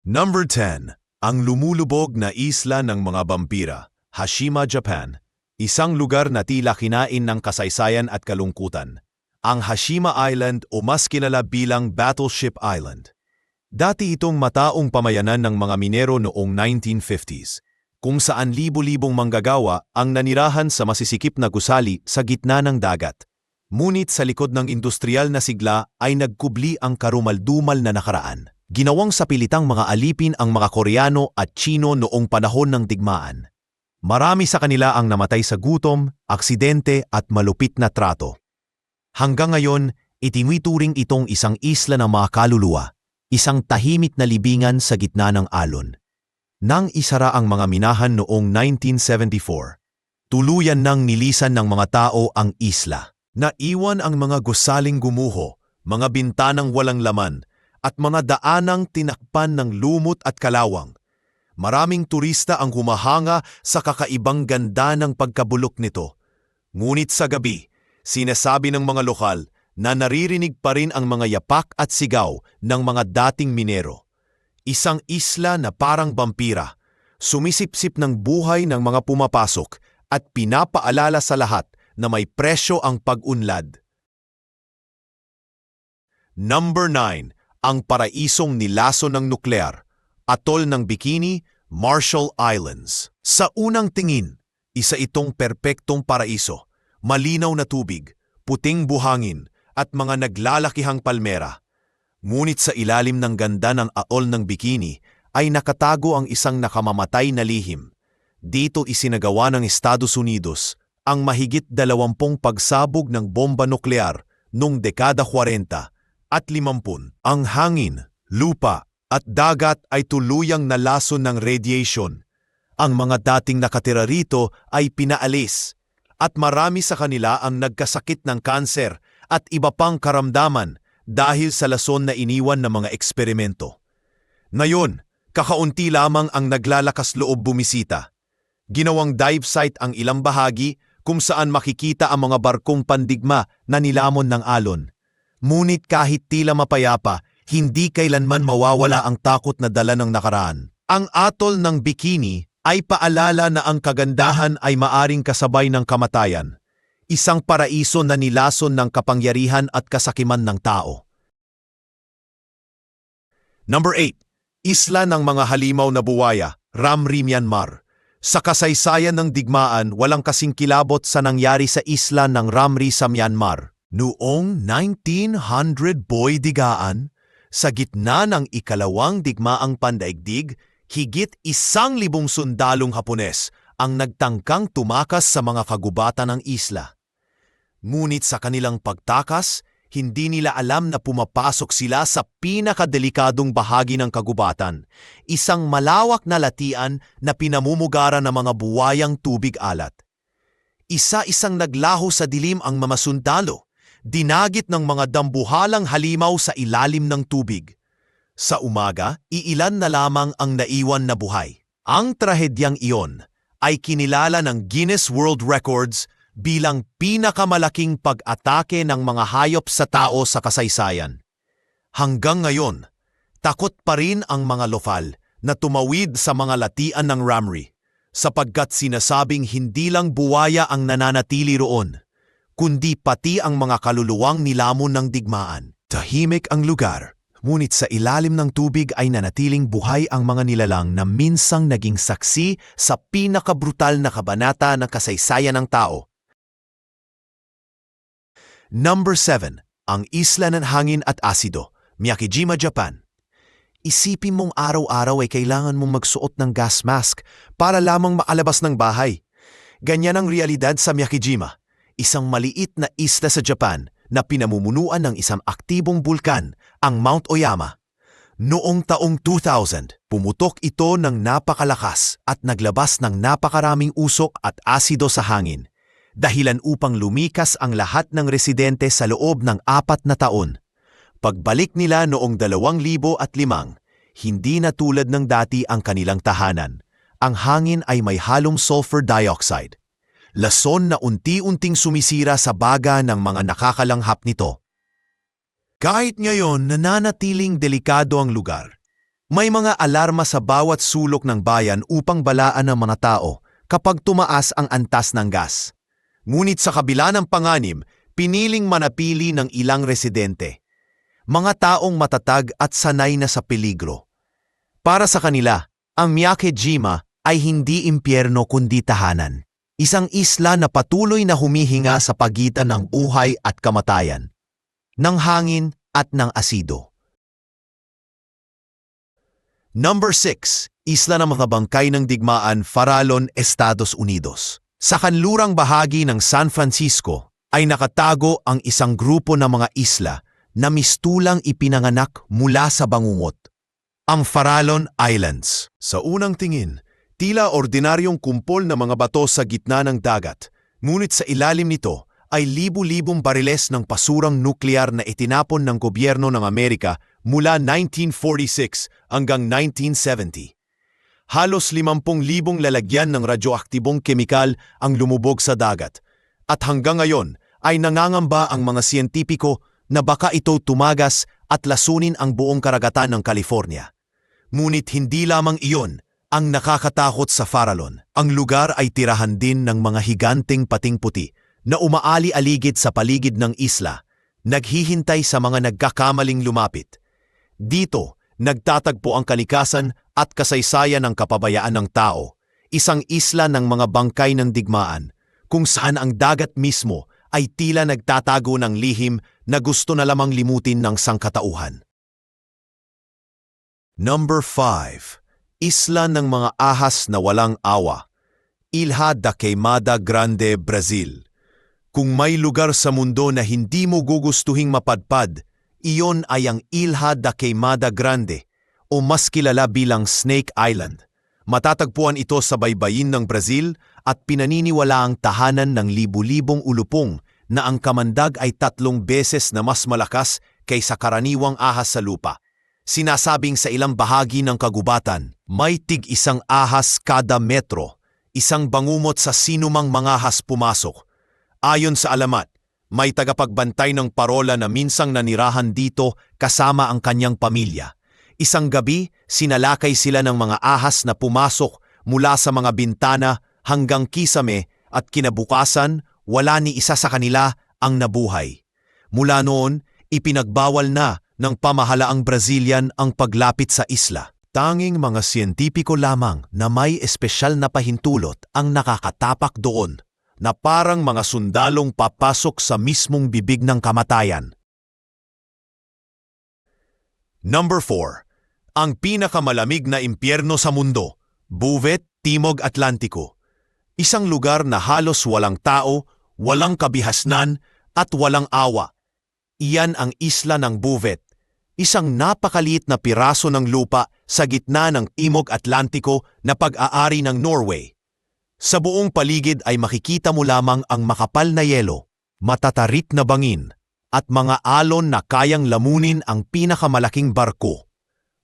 Number 10. Ang lumulubog na isla ng mga vampira, Hashima, Japan. Isang lugar na tila kinain ng kasaysayan at kalungkutan. Ang Hashima Island o mas kilala bilang Battleship Island. Dati itong mataong pamayanan ng mga minero noong 1950s, kung saan libo-libong manggagawa ang nanirahan sa masisikip na gusali sa gitna ng dagat. Ngunit sa likod ng industrial na sigla ay nagkubli ang karumaldumal na nakaraan. Ginawang sa pilitang mga alipin ang mga Koreano at Chino noong panahon ng digmaan. Marami sa kanila ang namatay sa gutom, aksidente at malupit na trato. Hanggang ngayon, itinwituring itong isang isla ng mga kaluluwa, isang tahimik na libingan sa gitna ng alon. Nang isara ang mga minahan noong 1974, tuluyan nang nilisan ng mga tao ang isla. Naiwan ang mga gusaling gumuho, mga bintanang walang laman, at mga daanang tinakpan ng lumot at kalawang. Maraming turista ang humahanga sa kakaibang ganda ng pagkabulok nito. Ngunit sa gabi, sinasabi ng mga lokal na naririnig pa rin ang mga yapak at sigaw ng mga dating minero. Isang isla na parang vampira, sumisipsip ng buhay ng mga pumapasok at pinapaalala sa lahat na may presyo ang pag-unlad. Number 9. Ang paraisong nilaso ng nuklear, atol ng Bikini, Marshall Islands. Sa unang tingin, isa itong perpektong paraiso, malinaw na tubig, puting buhangin, at mga naglalakihang palmera. Ngunit sa ilalim ng ganda ng aol ng Bikini ay nakatago ang isang nakamamatay na lihim. Dito isinagawa ng Estados Unidos ang mahigit dalawampung pagsabog ng bomba nuklear noong dekada 40 at 50. Ang hangin, lupa at dagat ay tuluyang nalason ng radiation. Ang mga dating nakatira rito ay pinaalis at marami sa kanila ang nagkasakit ng kanser at iba pang karamdaman dahil sa lason na iniwan ng mga eksperimento. Ngayon, kakaunti lamang ang naglalakas loob bumisita. Ginawang dive site ang ilang bahagi kung saan makikita ang mga barkong pandigma na nilamon ng alon. Ngunit kahit tila mapayapa, hindi kailanman mawawala ang takot na dala ng nakaraan. Ang atol ng bikini ay paalala na ang kagandahan ay maaring kasabay ng kamatayan. Isang paraiso na nilason ng kapangyarihan at kasakiman ng tao. Number 8. Isla ng mga halimaw na buwaya, Ramri, Myanmar. Sa kasaysayan ng digmaan, walang kasing kilabot sa nangyari sa isla ng Ramri sa Myanmar. Noong 1900 boy digaan, sa gitna ng ikalawang digmaang pandaigdig, higit isang libong sundalong Hapones ang nagtangkang tumakas sa mga kagubatan ng isla. Ngunit sa kanilang pagtakas, hindi nila alam na pumapasok sila sa pinakadelikadong bahagi ng kagubatan, isang malawak na latian na pinamumugara ng mga buwayang tubig alat. Isa-isang naglaho sa dilim ang mamasundalo, dinagit ng mga dambuhalang halimaw sa ilalim ng tubig. Sa umaga, iilan na lamang ang naiwan na buhay. Ang trahedyang iyon ay kinilala ng Guinness World Records bilang pinakamalaking pag-atake ng mga hayop sa tao sa kasaysayan. Hanggang ngayon, takot pa rin ang mga lokal na tumawid sa mga latian ng Ramri sapagkat sinasabing hindi lang buwaya ang nananatili roon, kundi pati ang mga kaluluwang nilamon ng digmaan. Tahimik ang lugar, ngunit sa ilalim ng tubig ay nanatiling buhay ang mga nilalang na minsang naging saksi sa pinakabrutal na kabanata ng kasaysayan ng tao. Number 7. Ang Isla ng Hangin at Asido, Miyakijima, Japan. Isipin mong araw-araw ay kailangan mong magsuot ng gas mask para lamang makalabas ng bahay. Ganyan ang realidad sa Miyakijima, isang maliit na isla sa Japan na pinamumunuan ng isang aktibong bulkan, ang Mount Oyama. Noong taong 2000, pumutok ito ng napakalakas at naglabas ng napakaraming usok at asido sa hangin dahilan upang lumikas ang lahat ng residente sa loob ng apat na taon. Pagbalik nila noong 2005, hindi na tulad ng dati ang kanilang tahanan. Ang hangin ay may halong sulfur dioxide. Lason na unti-unting sumisira sa baga ng mga nakakalanghap nito. Kahit ngayon nananatiling delikado ang lugar, May mga alarma sa bawat sulok ng bayan upang balaan ang mga tao kapag tumaas ang antas ng gas. Ngunit sa kabila ng panganib, piniling manapili ng ilang residente. Mga taong matatag at sanay na sa peligro. Para sa kanila, ang Miyake-jima ay hindi impyerno kundi tahanan. Isang isla na patuloy na humihinga sa pagitan ng buhay at kamatayan, ng hangin at ng asido. Number 6. Isla ng mga bangkay ng digmaan Farallon, Estados Unidos. Sa kanlurang bahagi ng San Francisco ay nakatago ang isang grupo ng mga isla na mistulang ipinanganak mula sa bangungot. Ang Farallon Islands. Sa unang tingin, tila ordinaryong kumpol na mga bato sa gitna ng dagat, ngunit sa ilalim nito ay libu-libong bariles ng pasurang nuklear na itinapon ng gobyerno ng Amerika mula 1946 hanggang 1970. Halos 50,000 lalagyan ng radyoaktibong kemikal ang lumubog sa dagat at hanggang ngayon ay nangangamba ang mga siyentipiko na baka ito tumagas at lasunin ang buong karagatan ng California. Ngunit hindi lamang iyon ang nakakatakot sa Farallon. Ang lugar ay tirahan din ng mga higanting pating puti na umaali-aligid sa paligid ng isla, naghihintay sa mga nagkakamaling lumapit. Dito, nagtatagpo ang kalikasan at kasaysayan ng kapabayaan ng tao, isang isla ng mga bangkay ng digmaan, kung saan ang dagat mismo ay tila nagtatago ng lihim na gusto na lamang limutin ng sangkatauhan. Number 5. Isla ng mga ahas na walang awa. Ilha da Queimada Grande, Brazil. Kung may lugar sa mundo na hindi mo gugustuhing mapadpad, iyon ay ang Ilha da Queimada Grande o mas kilala bilang Snake Island. Matatagpuan ito sa baybayin ng Brazil at pinaniniwala ang tahanan ng libu-libong ulupong na ang kamandag ay tatlong beses na mas malakas kaysa karaniwang ahas sa lupa. Sinasabing sa ilang bahagi ng kagubatan, may tig isang ahas kada metro, isang bangumot sa sinumang mangahas pumasok. Ayon sa alamat, may tagapagbantay ng parola na minsang nanirahan dito kasama ang kanyang pamilya. Isang gabi, sinalakay sila ng mga ahas na pumasok mula sa mga bintana hanggang kisame at kinabukasan wala ni isa sa kanila ang nabuhay. Mula noon, ipinagbawal na ng pamahalaang Brazilian ang paglapit sa isla. Tanging mga siyentipiko lamang na may espesyal na pahintulot ang nakakatapak doon na parang mga sundalong papasok sa mismong bibig ng kamatayan. Number 4. Ang pinakamalamig na impyerno sa mundo, Buvet, Timog Atlantiko. Isang lugar na halos walang tao, walang kabihasnan, at walang awa. Iyan ang isla ng Buvet, isang napakaliit na piraso ng lupa sa gitna ng Timog Atlantiko na pag-aari ng Norway. Sa buong paligid ay makikita mo lamang ang makapal na yelo, matatarik na bangin, at mga alon na kayang lamunin ang pinakamalaking barko.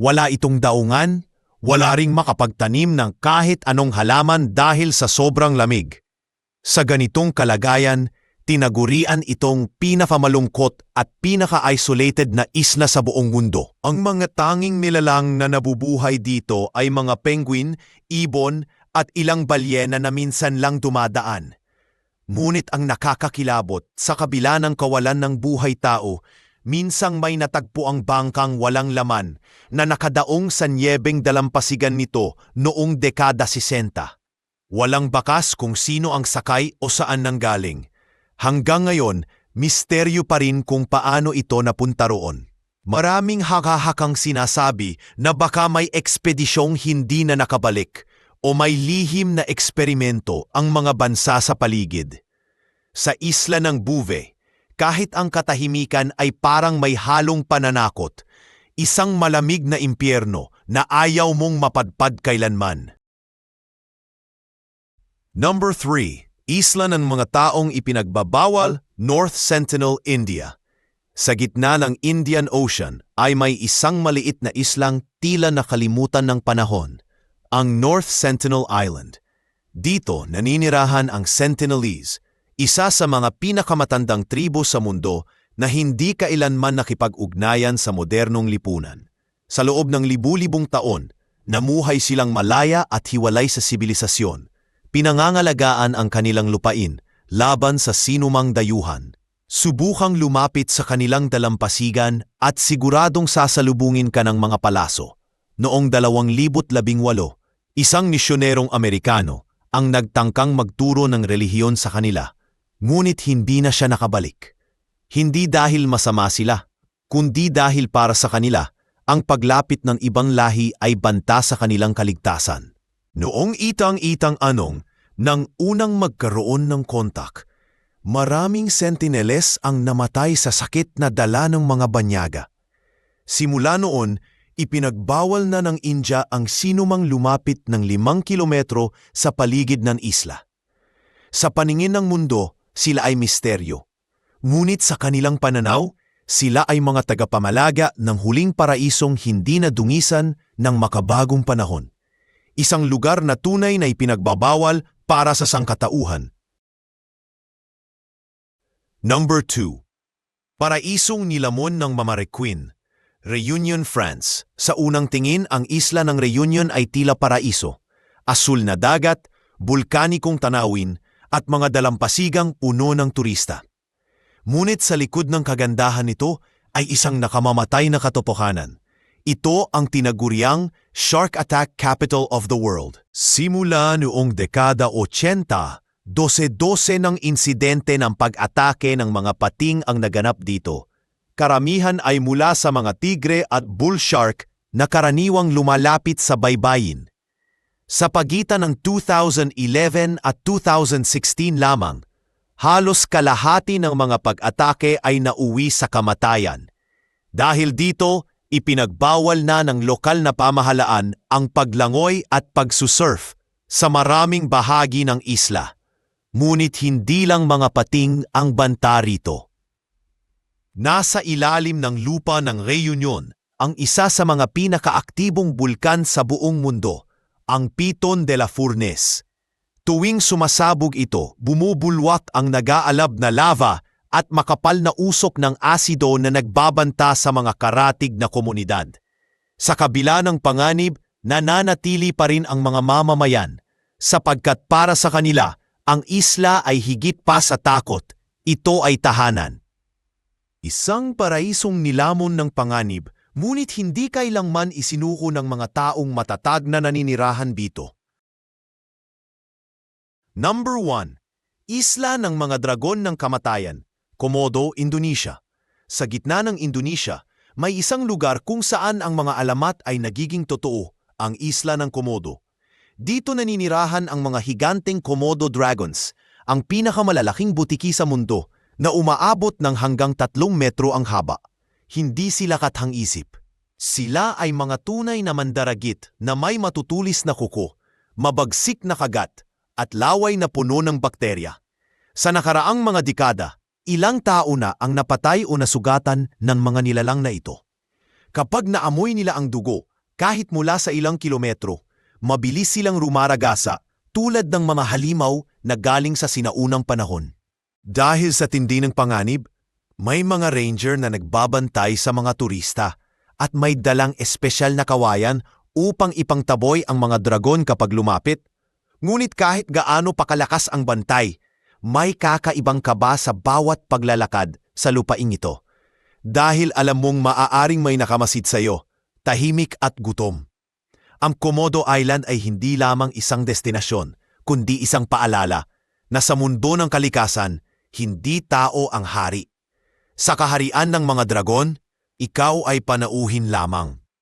Wala itong daungan, wala ring makapagtanim ng kahit anong halaman dahil sa sobrang lamig. Sa ganitong kalagayan, tinagurian itong pinakamalungkot at pinaka-isolated na isla sa buong mundo. Ang mga tanging nilalang na nabubuhay dito ay mga penguin, ibon, at ilang balyena na minsan lang dumadaan. Ngunit ang nakakakilabot sa kabila ng kawalan ng buhay tao, minsang may natagpo ang bangkang walang laman na nakadaong sa nyebeng dalampasigan nito noong dekada 60. Walang bakas kung sino ang sakay o saan nanggaling. Hanggang ngayon, misteryo pa rin kung paano ito napunta roon. Maraming hakahakang sinasabi na baka may ekspedisyong hindi na nakabalik o may lihim na eksperimento ang mga bansa sa paligid. Sa isla ng Buve, kahit ang katahimikan ay parang may halong pananakot, isang malamig na impyerno na ayaw mong mapadpad kailanman. Number 3. Isla ng mga taong ipinagbabawal, North Sentinel, India. Sa gitna ng Indian Ocean ay may isang maliit na islang tila nakalimutan ng panahon, ang North Sentinel Island. Dito naninirahan ang Sentinelese, isa sa mga pinakamatandang tribo sa mundo na hindi kailanman nakipag-ugnayan sa modernong lipunan. Sa loob ng libu-libong taon, namuhay silang malaya at hiwalay sa sibilisasyon. Pinangangalagaan ang kanilang lupain laban sa sinumang dayuhan. Subukang lumapit sa kanilang dalampasigan at siguradong sasalubungin ka ng mga palaso. Noong 2018, isang misyonerong Amerikano ang nagtangkang magturo ng relihiyon sa kanila, ngunit hindi na siya nakabalik. Hindi dahil masama sila, kundi dahil para sa kanila, ang paglapit ng ibang lahi ay banta sa kanilang kaligtasan. Noong itang-itang anong, nang unang magkaroon ng kontak, maraming sentineles ang namatay sa sakit na dala ng mga banyaga. Simula noon, ipinagbawal na ng India ang sinumang lumapit ng limang kilometro sa paligid ng isla. Sa paningin ng mundo, sila ay misteryo. Ngunit sa kanilang pananaw, sila ay mga tagapamalaga ng huling paraisong hindi na dungisan ng makabagong panahon. Isang lugar na tunay na ipinagbabawal para sa sangkatauhan. Number 2. Paraisong nilamon ng Mamarequin, Reunion, France. Sa unang tingin, ang isla ng Reunion ay tila paraiso. Asul na dagat, bulkanikong tanawin, at mga dalampasigang puno ng turista. Ngunit sa likod ng kagandahan nito ay isang nakamamatay na katotohanan. Ito ang tinaguriang Shark Attack Capital of the World. Simula noong dekada 80, dose-dose ng insidente ng pag-atake ng mga pating ang naganap dito. Karamihan ay mula sa mga tigre at bull shark na karaniwang lumalapit sa baybayin. Sa pagitan ng 2011 at 2016 lamang, halos kalahati ng mga pag-atake ay nauwi sa kamatayan. Dahil dito, ipinagbawal na ng lokal na pamahalaan ang paglangoy at pagsusurf sa maraming bahagi ng isla. Ngunit hindi lang mga pating ang banta rito. Nasa ilalim ng lupa ng Reunion ang isa sa mga pinakaaktibong bulkan sa buong mundo, ang Piton de la Fournaise. Tuwing sumasabog ito, bumubulwak ang nag-aalab na lava at makapal na usok ng asido na nagbabanta sa mga karatig na komunidad. Sa kabila ng panganib, nananatili pa rin ang mga mamamayan sapagkat para sa kanila, ang isla ay higit pa sa takot, ito ay tahanan. Isang paraisong nilamon ng panganib, ngunit hindi kailanman isinuko ng mga taong matatag na naninirahan dito. Number 1. Isla ng mga dragon ng kamatayan, Komodo, Indonesia. Sa gitna ng Indonesia, may isang lugar kung saan ang mga alamat ay nagiging totoo, ang isla ng Komodo. Dito naninirahan ang mga higanteng Komodo dragons, ang pinakamalalaking butiki sa mundo na umaabot ng hanggang tatlong metro ang haba. Hindi sila kathang-isip. Sila ay mga tunay na mandaragit na may matutulis na kuko, mabagsik na kagat, at laway na puno ng bakterya. Sa nakaraang mga dekada, ilang tao na ang napatay o nasugatan ng mga nilalang na ito. Kapag naamoy nila ang dugo, kahit mula sa ilang kilometro, mabilis silang rumaragasa tulad ng mga halimaw na galing sa sinaunang panahon. Dahil sa tindi ng panganib, may mga ranger na nagbabantay sa mga turista at may dalang espesyal na kawayan upang ipangtaboy ang mga dragon kapag lumapit. Ngunit kahit gaano pakalakas ang bantay, may kakaibang kaba sa bawat paglalakad sa lupaing ito. Dahil alam mong maaaring may nakamasid sa iyo, tahimik at gutom. Ang Komodo Island ay hindi lamang isang destinasyon, kundi isang paalala na sa mundo ng kalikasan, hindi tao ang hari. Sa kaharian ng mga dragon, ikaw ay panauhin lamang.